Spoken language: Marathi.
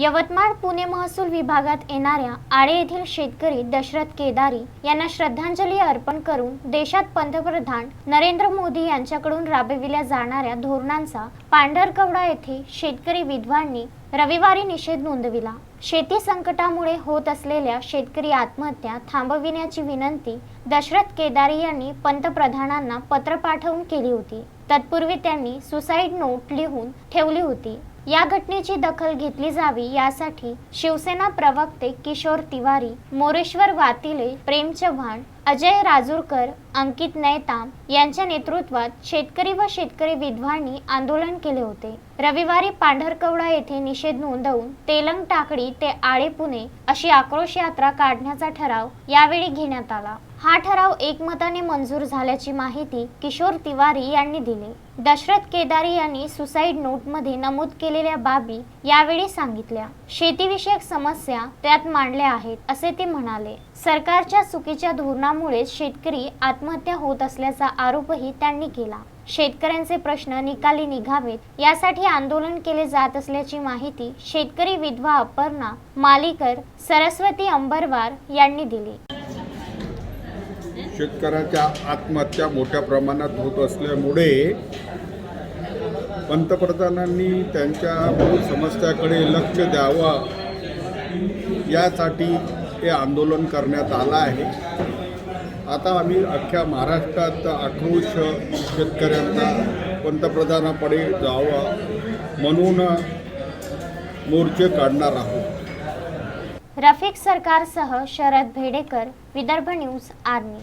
यवतमाळ पुणे महसूल विभागात येणाऱ्या आळे येथील शेतकरी दशरथ केदारी यांना श्रद्धांजली अर्पण करून देशात पंतप्रधान नरेंद्र मोदी यांच्याकडून राबविल्या जाणाऱ्या धोरणांचा पांढरकवडा येथे शेतकरी विधवांनी रविवारी निषेध नोंदविला. शेती संकटामुळे होत असलेल्या शेतकरी आत्महत्या थांबविण्याची विनंती दशरथ केदारी यांनी पंतप्रधानांना पत्र पाठवून केली होती. तत्पूर्वी त्यांनी सुसाईड नोट लिहून ठेवली होती. या घटनेची दखल घेतली जावी यासाठी शिवसेना प्रवक्ते किशोर तिवारी मोरेश्वर वातिले प्रेम चव्हाण अजय राजूरकर अंकित नैताम यांच्या नेतृत्वात शेतकरी व शेतकरी विधवांनी आंदोलन केले होते. रविवारी पांढरकवडा येथे निषेध नोंदवून तेलंग टाकडी ते आळे पुणे अशी आक्रोश यात्रा काढण्याचा ठराव यावेळी घेण्यात आला. हा ठराव एकमताने मंजूर झाल्याची माहिती किशोर तिवारी यांनी दिली. दशरथ केदारी यांनी सुसाईड नोटमध्ये नमूद केलेल्या बाबी यावेळी सांगितल्या. शेतीविषयक समस्या त्यात मांडल्या आहेत असे ते म्हणाले. सरकारच्या चुकीच्या धोरणामुळे शेतकरी आत्महत्या होत असल्याचा आरोपही त्यांनी केला. शेतकऱ्यांचे प्रश्न निकाली निघावेत यासाठी आंदोलन केले जात असल्याची माहिती शेतकरी विधवा अपर्णा मालिकर सरस्वती अंबरवार यांनी दिली. शेतकऱ्याच्या आत्महत्या मोठ्या प्रमाणात होत असल्यामुळे पंतप्रधानांनी त्यांच्या मूळ समस्याकडे लक्ष द्यावं यासाठी हे आंदोलन करण्यात आलं आहे. आता आम्ही अख्ख्या महाराष्ट्रात आक्रोश शेतकऱ्यांना पंतप्रधानाकडे जावा म्हणून मोर्चे काढणार आहोत. रफिक सरकारसह शरद भेडेकर विदर्भ न्यूज आर्मी.